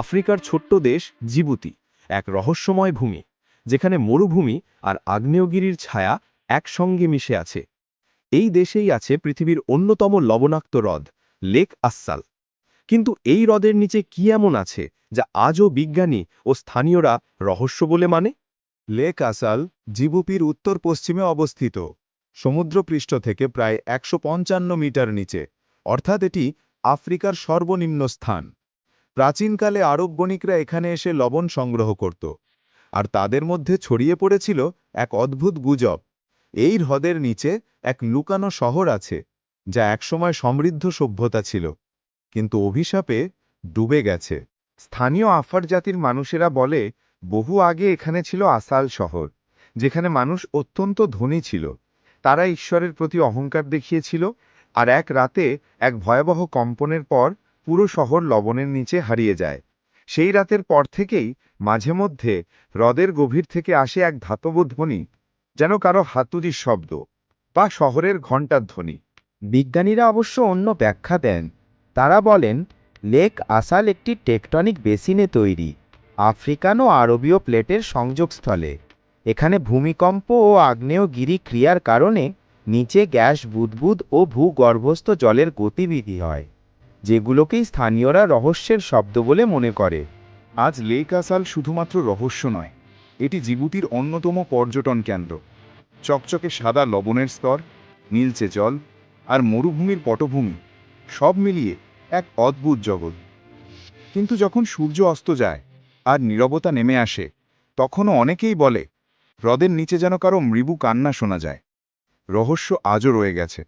আফ্রিকার ছোট্ট দেশ জিবুতি, এক রহস্যময় ভূমি, যেখানে মরুভূমি আর আগ্নেয়গিরির ছায়া একসঙ্গে মিশে আছে। এই দেশেই আছে পৃথিবীর অন্যতম লবণাক্ত হ্রদ, লেক আসাল। কিন্তু এই হ্রদের নিচে কি এমন আছে যা আজও বিজ্ঞানী ও স্থানীয়রা রহস্য বলে মানে? লেক আসাল জিবুপির উত্তর পশ্চিমে অবস্থিত, সমুদ্রপৃষ্ঠ থেকে প্রায় একশো পঞ্চান্ন মিটার নিচে, অর্থাৎ এটি আফ্রিকার সর্বনিম্ন স্থান। প্রাচীনকালে আরব বণিকরা এখানে এসে লবণ সংগ্রহ করত, আর তাদের মধ্যে ছড়িয়ে পড়েছিল এক অদ্ভুত গুজব। এই হ্রদের নিচে এক লুকানো শহর আছে, যা একসময় সমৃদ্ধ সভ্যতা ছিল, কিন্তু অভিশাপে ডুবে গেছে। স্থানীয় আফার জাতির মানুষেরা বলে, বহু আগে এখানে ছিল আসাল শহর, যেখানে মানুষ অত্যন্ত ধনী ছিল। তারা ঈশ্বরের প্রতি অহংকার দেখিয়েছিল, আর এক রাতে এক ভয়াবহ কম্পনের পর পুরো শহর লবণের নিচে হারিয়ে যায়। সেই রাতের পর থেকেই মাঝে মধ্যে হ্রদের গভীর থেকে আসে এক ধাতব ধ্বনি, যেন কারও হাতুড়ির শব্দ বা শহরের ঘণ্টার ধ্বনি। বিজ্ঞানীরা অবশ্য অন্য ব্যাখ্যা দেন। তারা বলেন, লেক আসাল একটি টেকটনিক বেসিনে তৈরি, আফ্রিকান ও আরবীয় প্লেটের সংযোগস্থলে। এখানে ভূমিকম্প ও আগ্নেয়গিরি ক্রিয়ার কারণে নিচে গ্যাস, বুদবুদ ও ভূগর্ভস্থ জলের গতিবিধি হয়। যেগুলোকেই স্থানীয়রা রহস্যের শব্দ বলে মনে করে। আজ লেক আসাল শুধুমাত্র রহস্য নয়, এটি জিবুতির অন্যতম পর্যটন কেন্দ্র। চকচকে সাদা লবণের স্তর, নীলচে জল আর মরুভূমির পটভূমি, সব মিলিয়ে এক অদ্ভুত জগৎ। কিন্তু যখন সূর্য অস্ত যায় আর নীরবতা নেমে আসে, তখনও অনেকেই বলে, হ্রদের নিচে যেন কারও মৃবু কান্না শোনা যায়। রহস্য আজও রয়ে গেছে।